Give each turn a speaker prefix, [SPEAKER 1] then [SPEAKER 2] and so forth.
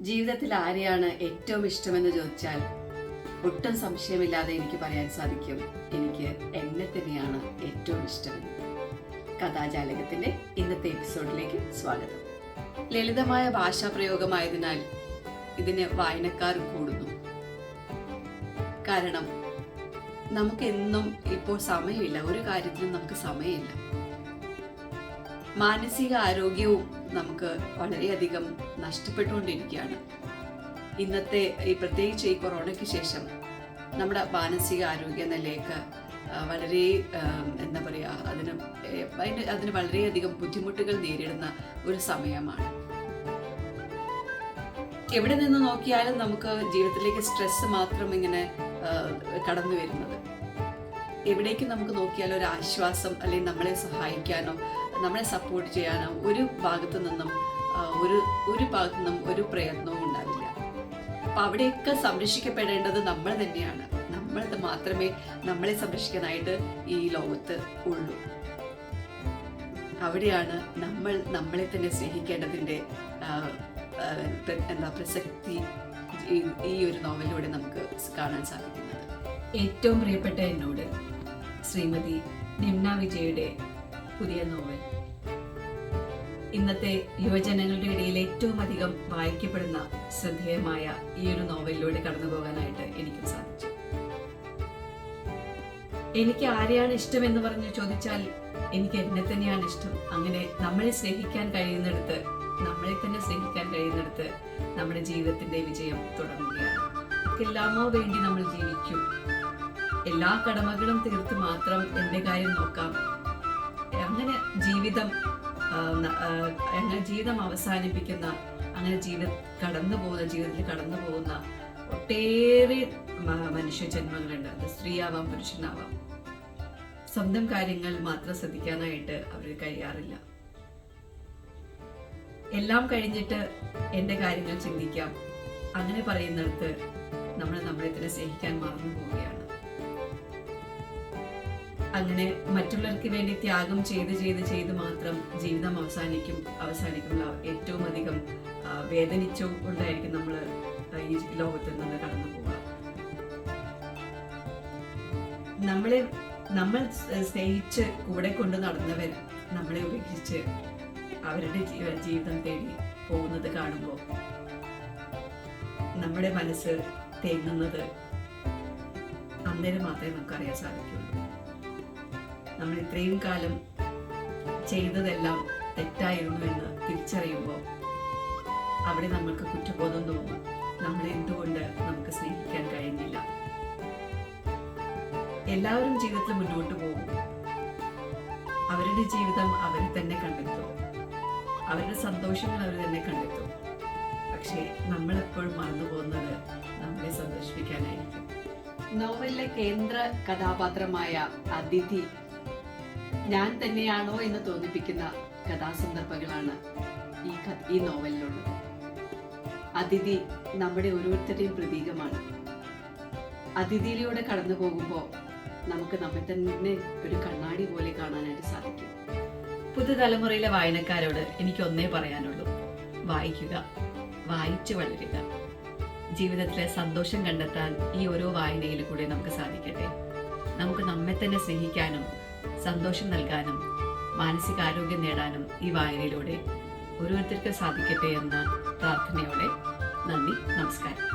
[SPEAKER 1] ജീവിതത്തിൽ ആരെയാണ് ഏറ്റവും ഇഷ്ടമെന്ന് ചോദിച്ചാൽ ഒട്ടും സംശയമില്ലാതെ എനിക്ക് പറയാൻ സാധിക്കും എനിക്ക് എന്നെ തന്നെയാണ് ഏറ്റവും ഇഷ്ടമെന്ന് കഥാജാലകത്തിന്റെ ഇന്നത്തെ എപ്പിസോഡിലേക്ക് സ്വാഗതം. ലളിതമായ ഭാഷാ പ്രയോഗമായതിനാൽ ഇതിന് വായനക്കാർ കൂടുന്നു. കാരണം നമുക്ക് എന്നും ഇപ്പോൾ സമയമില്ല ഒരു കാര്യത്തിനും നമുക്ക് സമയമില്ല. മാനസിക ആരോഗ്യവും നമുക്ക് വളരെയധികം നഷ്ടപ്പെട്ടുകൊണ്ടിരിക്കുകയാണ്. ഇന്നത്തെ ഈ പ്രത്യേകിച്ച് ഈ കൊറോണയ്ക്ക് ശേഷം നമ്മുടെ മാനസിക ആരോഗ്യ നിലയൊക്കെ വളരെ എന്താ പറയുക അതിന് അതിന് അതിന് വളരെയധികം ബുദ്ധിമുട്ടുകൾ നേരിടുന്ന ഒരു സമയമാണ്. എവിടെ നിന്ന് നോക്കിയാലും നമുക്ക് ജീവിതത്തിലേക്ക് സ്ട്രെസ് മാത്രം ഇങ്ങനെ കടന്നു വരുന്നത് എവിടേക്ക് നമുക്ക് നോക്കിയാലും ഒരു ആശ്വാസം അല്ലെങ്കിൽ നമ്മളെ സഹായിക്കാനോ നമ്മളെ സപ്പോർട്ട് ചെയ്യാനോ ഒരു ഭാഗത്തു നിന്നും ഒരു ഒരു ഭാഗത്തു നിന്നും ഒരു പ്രയത്നവും ഉണ്ടാവില്ല. അപ്പൊ അവിടെയൊക്കെ സംരക്ഷിക്കപ്പെടേണ്ടത് നമ്മൾ തന്നെയാണ്. നമ്മൾ മാത്രമേ നമ്മളെ സംരക്ഷിക്കാനായിട്ട് ഈ ലോകത്ത് ഉള്ളൂ. അവിടെയാണ് നമ്മൾ നമ്മളെ തന്നെ സ്നേഹിക്കേണ്ടതിന്റെ എന്താ പ്രസക്തി ഈ ഒരു നോവലിലൂടെ നമുക്ക് കാണാൻ സാധിക്കുന്നത്. ഏറ്റവും പ്രിയപ്പെട്ട എന്നോട് ശ്രീമതി നിംന വിജയുടെ പുതിയ നോവൽ. ഇന്നത്തെ യുവജനങ്ങളുടെ ഇടയിൽ ഏറ്റവും അധികം വായിക്കപ്പെടുന്ന ശ്രദ്ധേയമായ ഈ ഒരു നോവലിലൂടെ കടന്നു പോകാനായിട്ട് എനിക്കും സാധിച്ചു. എനിക്ക് ആരെയാണ് ഇഷ്ടം എന്ന് പറഞ്ഞ് ചോദിച്ചാൽ എനിക്ക് എന്നെ തന്നെയാണ് ഇഷ്ടം. അങ്ങനെ നമ്മളെ സ്നേഹിക്കാൻ കഴിയുന്നിടത്ത് നമ്മളെ തന്നെ സ്നേഹിക്കാൻ കഴിയുന്നിടത്ത് നമ്മുടെ ജീവിതത്തിന്റെ വിജയം തുടങ്ങുകയാണ്. എല്ലാമോ വേണ്ടി നമ്മൾ ജീവിക്കും? എല്ലാ കടമകളും തീർത്ത് മാത്രം എന്റെ കാര്യം നോക്കാം. അങ്ങനെ ജീവിതം അങ്ങനെ ജീവിതം അവസാനിപ്പിക്കുന്ന അങ്ങനെ ജീവിത കടന്നു പോകുന്ന ജീവിതത്തിൽ കടന്നു പോകുന്ന ഒട്ടേറെ മനുഷ്യ ജന്മങ്ങളുണ്ട്. അത് സ്ത്രീയാവാം പുരുഷനാവാം. സ്വന്തം കാര്യങ്ങൾ മാത്രം ശ്രദ്ധിക്കാനായിട്ട് അവർ കഴിയാറില്ല. എല്ലാം കഴിഞ്ഞിട്ട് എന്റെ കാര്യങ്ങൾ ചിന്തിക്കാം. അങ്ങനെ പറയുന്നിടത്ത് നമ്മൾ നമ്മളെ തന്നെ സ്നേഹിക്കാൻ മറന്നു പോവുകയാണ്. അങ്ങനെ മറ്റുള്ളവർക്ക് വേണ്ടി ത്യാഗം ചെയ്ത് ചെയ്ത് ചെയ്ത് മാത്രം ജീവിതം അവസാനിക്കും അവസാനിക്കുന്ന ഏറ്റവും അധികം വേദനിച്ചും കൊണ്ടായിരിക്കും നമ്മൾ ഈ ലോകത്തിൽ നിന്ന് കടന്നു പോവുക. നമ്മളെ നമ്മൾ സ്നേഹിച്ച് കൂടെ കൊണ്ട് നടന്നവർ നമ്മളെ ഉപേക്ഷിച്ച് അവരുടെ ജീവ- ജീവിതം തേടി പോകുന്നത് കാണുമ്പോൾ നമ്മുടെ മനസ്സ് തേങ്ങുന്നത് അന്നേരം മാത്രമേ നമുക്കറിയാൻ സാധിക്കുള്ളൂ നമ്മൾ ഇത്രയും കാലം ചെയ്തതെല്ലാം തെറ്റായിരുന്നു എന്ന് തിരിച്ചറിയുമ്പോൾ അവിടെ നമ്മൾക്ക് കുറ്റബോധം തോന്നും. നമ്മൾ എന്തുകൊണ്ട് നമുക്ക് സ്നേഹിക്കാൻ കഴിഞ്ഞില്ല? എല്ലാവരും ജീവിതത്തിൽ മുന്നോട്ട് പോകും. അവരുടെ ജീവിതം അവർ തന്നെ കണ്ടെത്തും. അവരുടെ സന്തോഷങ്ങൾ അവർ തന്നെ കണ്ടെത്തും. പക്ഷേ നമ്മളെപ്പോഴും മറന്നു പോകുന്നത് നമ്മളെ സന്തോഷിപ്പിക്കാനായിരിക്കും. നോവലിലെ കേന്ദ്ര കഥാപാത്രമായ അതിഥി ഞാൻ തന്നെയാണോ എന്ന് തോന്നിപ്പിക്കുന്ന കഥാസന്ദർഭങ്ങളാണ് ഈ ഈ നോവലിലുള്ളത്. അതിഥി നമ്മുടെ ഓരോരുത്തരുടെയും പ്രതീകമാണ്. അതിഥിയിലൂടെ കടന്നു പോകുമ്പോൾ നമുക്ക് നമ്മെ തന്നെ ഒരു കണ്ണാടി പോലെ കാണാനായിട്ട് സാധിക്കും. പുതുതലമുറയിലെ വായനക്കാരോട് എനിക്ക് ഒന്നേ പറയാനുള്ളൂ. വായിക്കുക വായിച്ചു വളരുക. ജീവിതത്തിലെ സന്തോഷം കണ്ടെത്താൻ ഈ ഓരോ വായനയിൽ കൂടെ നമുക്ക് സാധിക്കട്ടെ. നമുക്ക് നമ്മെ തന്നെ സ്നേഹിക്കാനും സന്തോഷം നൽകാനും മാനസികാരോഗ്യം നേടാനും ഈ വായനയിലൂടെ ഓരോരുത്തർക്കും സാധിക്കട്ടെ എന്ന പ്രാർത്ഥനയോടെ നന്ദി നമസ്കാരം.